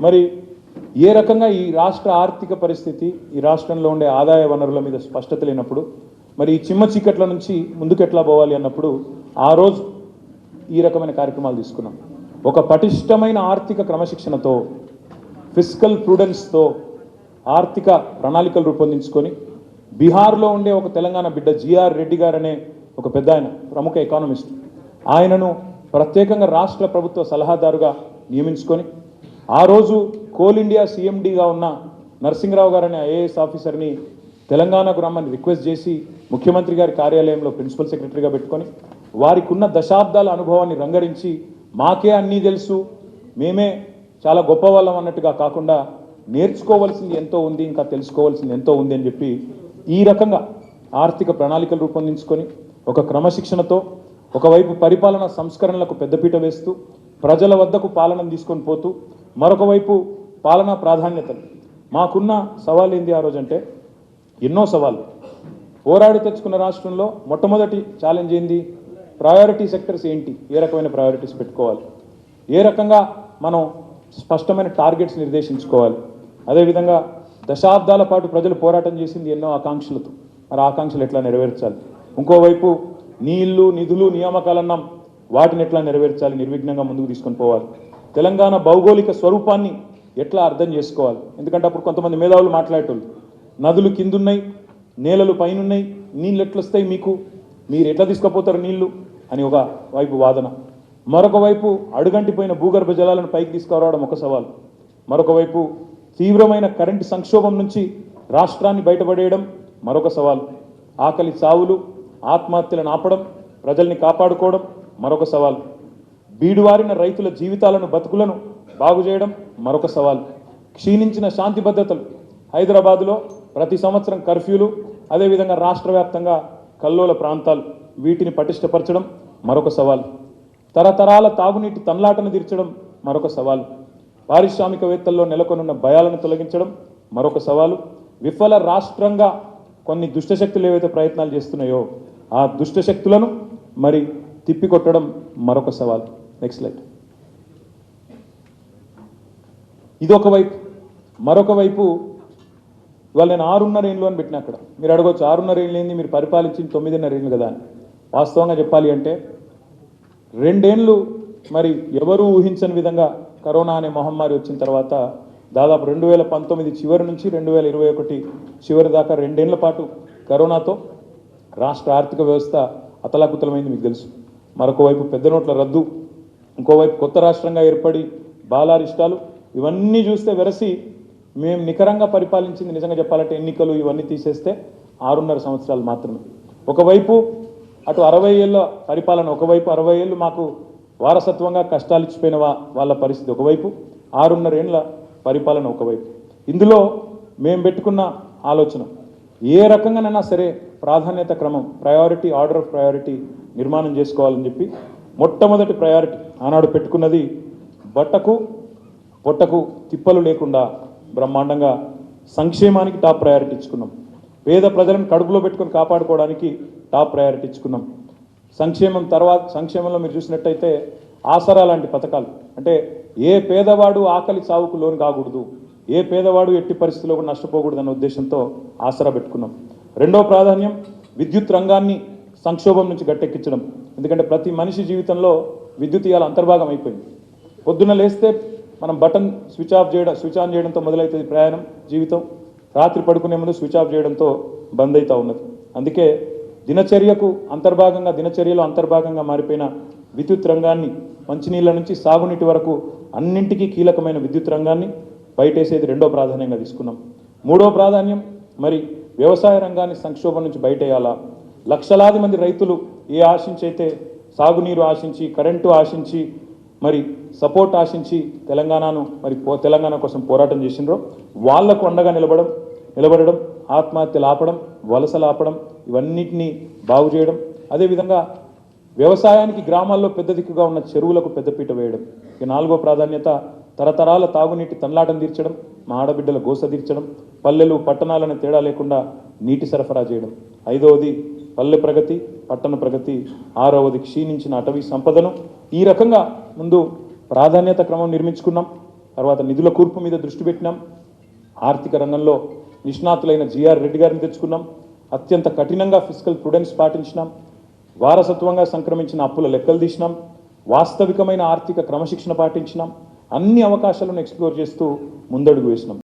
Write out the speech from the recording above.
మరి ఏ రకంగా ఈ రాష్ట్ర ఆర్థిక పరిస్థితి ఈ రాష్ట్రంలో ఉండే ఆదాయ వనరుల మీద స్పష్టత లేనప్పుడు మరి ఈ చిమ్మ చీకట్ల నుంచి ముందుకు ఎట్లా పోవాలి అన్నప్పుడు ఆ రోజు ఈ రకమైన కార్యక్రమాలు తీసుకున్నాం. ఒక పటిష్టమైన ఆర్థిక క్రమశిక్షణతో ఫిజికల్ ప్రూడెన్స్తో ఆర్థిక ప్రణాళికలు రూపొందించుకొని బీహార్లో ఉండే ఒక తెలంగాణ బిడ్డ జిఆర్ రెడ్డి గారు అనే ఒక పెద్ద ఆయన ప్రముఖ ఎకానమిస్ట్ ఆయనను ప్రత్యేకంగా రాష్ట్ర ప్రభుత్వ సలహాదారుగా నియమించుకొని ఆ రోజు కోల్ ఇండియా సీఎండీగా ఉన్న నరసింహరావు గారు అనే ఐఏఎస్ ఆఫీసర్ని తెలంగాణకు రమ్మని రిక్వెస్ట్ చేసి ముఖ్యమంత్రి గారి కార్యాలయంలో ప్రిన్సిపల్ సెక్రటరీగా పెట్టుకొని వారికి ఉన్న దశాబ్దాల అనుభవాన్ని రంగరించి మాకే అన్నీ తెలుసు మేమే చాలా గొప్పవాళ్ళం అన్నట్టుగా కాకుండా నేర్చుకోవాల్సింది ఎంతో ఉంది ఇంకా తెలుసుకోవాల్సింది ఎంతో ఉంది అని చెప్పి ఈ రకంగా ఆర్థిక ప్రణాళికలు రూపొందించుకొని ఒక క్రమశిక్షణతో ఒకవైపు పరిపాలన సంస్కరణలకు పెద్దపీట వేస్తూ ప్రజల వద్దకు పాలనను తీసుకొని పోతూ మరొక వైపు పాలనా ప్రాధాన్యతలు. మాకున్న సవాల్ ఏంది ఆ రోజంటే ఎన్నో సవాళ్ళు పోరాడి తెచ్చుకున్న రాష్ట్రంలో మొట్టమొదటి ఛాలెంజ్ ఏంది? ప్రయారిటీ సెక్టర్స్ ఏంటి? ఏ రకమైన ప్రయారిటీస్ పెట్టుకోవాలి? ఏ రకంగా మనం స్పష్టమైన టార్గెట్స్ నిర్దేశించుకోవాలి? అదేవిధంగా దశాబ్దాల పాటు ప్రజలు పోరాటం చేసింది ఎన్నో ఆకాంక్షలతో. మరి ఆకాంక్షలు ఎట్లా నెరవేర్చాలి? ఇంకోవైపు నీళ్ళు నిధులు నియామకాలన్నాం వాటిని ఎట్లా నెరవేర్చాలి? నిర్విఘ్నంగా ముందుకు తీసుకొని పోవాలి. తెలంగాణ భౌగోళిక స్వరూపాన్ని ఎట్లా అర్థం చేసుకోవాలి? ఎందుకంటే అప్పుడు కొంతమంది మేధావులు మాట్లాడేటోళ్ళు. నదులు కిందున్నాయి నేలలు పైనున్నాయి నీళ్ళు ఎట్లా వస్తాయి మీకు? మీరు ఎట్లా తీసుకుపోతారు నీళ్ళు అని ఒక వైపు వాదన. మరొక వైపు అడుగంటిపోయిన భూగర్భ జలాలను పైకి తీసుకురావడం ఒక సవాల్. మరొక వైపు తీవ్రమైన కరెంటు సంక్షోభం నుంచి రాష్ట్రాన్ని బయటపడేయడం మరొక సవాల్. ఆకలి చావులు ఆత్మహత్యలను ఆపడం ప్రజల్ని కాపాడుకోవడం మరొక సవాల్. బీడువారిన రైతుల జీవితాలను బతుకులను బాగు చేయడం మరొక సవాల్. క్షీణించిన శాంతి భద్రతలు. హైదరాబాదులో ప్రతి సంవత్సరం కర్ఫ్యూలు అదేవిధంగా రాష్ట్ర వ్యాప్తంగా కల్లోల ప్రాంతాలు. వీటిని పటిష్టపరచడం మరొక సవాల్. తరతరాల తాగునీటి తన్లాటను తీర్చడం మరొక సవాలు. పారిశ్రామికవేత్తల్లో నెలకొనున్న భయాలను తొలగించడం మరొక సవాలు. విఫల రాష్ట్రంగా కొన్ని దుష్టశక్తులు ఏవైతే ప్రయత్నాలు చేస్తున్నాయో ఆ దుష్టశక్తులను మరి తిప్పికొట్టడం మరొక సవాల్. నెక్స్ట్ లైట్ ఇది ఒకవైపు మరొక వైపు ఇవాళ నేను ఆరున్నర ఏళ్ళు అని పెట్టిన అక్కడ. మీరు అడగవచ్చు ఆరున్నర ఏళ్ళు ఏంది? మీరు పరిపాలించింది తొమ్మిదిన్నర ఏళ్ళు కదా అని. వాస్తవంగా చెప్పాలి అంటే రెండేళ్ళు మరి ఎవరూ ఊహించని విధంగా కరోనా అనే మహమ్మారి వచ్చిన తర్వాత దాదాపు రెండు వేల పంతొమ్మిది చివరి నుంచి రెండు వేల ఇరవై ఒకటి చివరి దాకా రెండేళ్ళ పాటు కరోనాతో రాష్ట్ర ఆర్థిక వ్యవస్థ అతలాకుతలమైంది మీకు తెలుసు. మరొకవైపు పెద్ద నోట్ల రద్దు ఇంకోవైపు కొత్త రాష్ట్రంగా ఏర్పడి బాలారిష్టాలు ఇవన్నీ చూస్తే వెరసి మేము నికరంగా పరిపాలించింది నిజంగా చెప్పాలంటే ఎన్నికలు ఇవన్నీ తీసేస్తే ఆరున్నర సంవత్సరాలు మాత్రమే. ఒకవైపు అటు అరవై ఏళ్ళ పరిపాలన ఒకవైపు అరవై ఏళ్ళు మాకు వారసత్వంగా కష్టాలు ఇచ్చిపోయిన వాళ్ళ పరిస్థితి ఒకవైపు ఆరున్నర ఏళ్ళ పరిపాలన ఒకవైపు. ఇందులో మేము పెట్టుకున్న ఆలోచన ఏ రకంగానైనా సరే ప్రాధాన్యత క్రమం ప్రయారిటీ ఆర్డర్ ఆఫ్ ప్రయారిటీ నిర్మాణం చేసుకోవాలని చెప్పి మొట్టమొదటి ప్రయారిటీ ఆనాడు పెట్టుకున్నది బట్టకు పొట్టకు తిప్పలు లేకుండా బ్రహ్మాండంగా సంక్షేమానికి టాప్ ప్రయారిటీ ఇచ్చుకున్నాం. పేద ప్రజలను కడుపులో పెట్టుకొని కాపాడుకోవడానికి టాప్ ప్రయారిటీ ఇచ్చుకున్నాం. సంక్షేమం తర్వాత సంక్షేమంలో మీరు చూసినట్టయితే ఆసరా లాంటి పథకాలు. అంటే ఏ పేదవాడు ఆకలి సావుకు లోను కాకూడదు. ఏ పేదవాడు ఎట్టి పరిస్థితుల్లో కూడా నష్టపోకూడదన్న ఉద్దేశంతో ఆసరా పెట్టుకున్నాం. రెండో ప్రాధాన్యం విద్యుత్ రంగాన్ని సంక్షోభం నుంచి గట్టెక్కించడం. ఎందుకంటే ప్రతి మనిషి జీవితంలో విద్యుత్ ఇవాళ అంతర్భాగం అయిపోయింది. పొద్దున్న లేస్తే మనం బటన్ స్విచ్ ఆఫ్ చేయడం స్విచ్ ఆన్ చేయడంతో మొదలవుతుంది ప్రయాణం జీవితం. రాత్రి పడుకునే ముందు స్విచ్ ఆఫ్ చేయడంతో బంద్ అవుతూ ఉన్నది. అందుకే దినచర్యకు అంతర్భాగంగా దినచర్యలో అంతర్భాగంగా మారిపోయిన విద్యుత్ రంగాన్ని మంచినీళ్ళ నుంచి సాగునీటి వరకు అన్నింటికీ కీలకమైన విద్యుత్ రంగాన్ని బయటేసేది రెండో ప్రాధాన్యంగా తీసుకున్నాం. మూడో ప్రాధాన్యం మరి వ్యవసాయ రంగాన్ని సంక్షోభం నుంచి బయటేయాలా? లక్షలాది మంది రైతులు ఏ ఆశించి అయితే సాగునీరు ఆశించి కరెంటు ఆశించి మరి సపోర్ట్ ఆశించి తెలంగాణను మరి తెలంగాణ కోసం పోరాటం చేసినారో వాళ్ళకు అండగా నిలబడం నిలబడడం ఆత్మహత్యలు ఆపడం వలసలు ఆపడం ఇవన్నిటినీ బాగు చేయడం అదేవిధంగా వ్యవసాయానికి గ్రామాల్లో పెద్ద దిక్కుగా ఉన్న చెరువులకు పెద్దపీట వేయడం. ఇక నాలుగో ప్రాధాన్యత తరతరాల తాగునీటి తన్లాటం తీర్చడం మా ఆడబిడ్డల గోస తీర్చడం పల్లెలు పట్టణాలను తేడా లేకుండా నీటి సరఫరా చేయడం. ఐదవది పల్లె ప్రగతి పట్టణ ప్రగతి. ఆరవది క్షీణించిన అటవీ సంపదను. ఈ రకంగా ముందు ప్రాధాన్యత క్రమం నిర్మించుకున్నాం. తర్వాత నిధుల కూర్పు మీద దృష్టి పెట్టినాం. ఆర్థిక రంగంలో నిష్ణాతులైన జిఆర్ రెడ్డి గారిని తెచ్చుకున్నాం. అత్యంత కఠినంగా ఫిజికల్ ప్రుడెన్స్ పాటించినాం. వారసత్వంగా సంక్రమించిన అప్పుల లెక్కలు తీసినాం. వాస్తవికమైన ఆర్థిక క్రమశిక్షణ పాటించినాం. అన్ని అవకాశాలను ఎక్స్ప్లోర్ చేస్తూ ముందడుగు వేసినాం.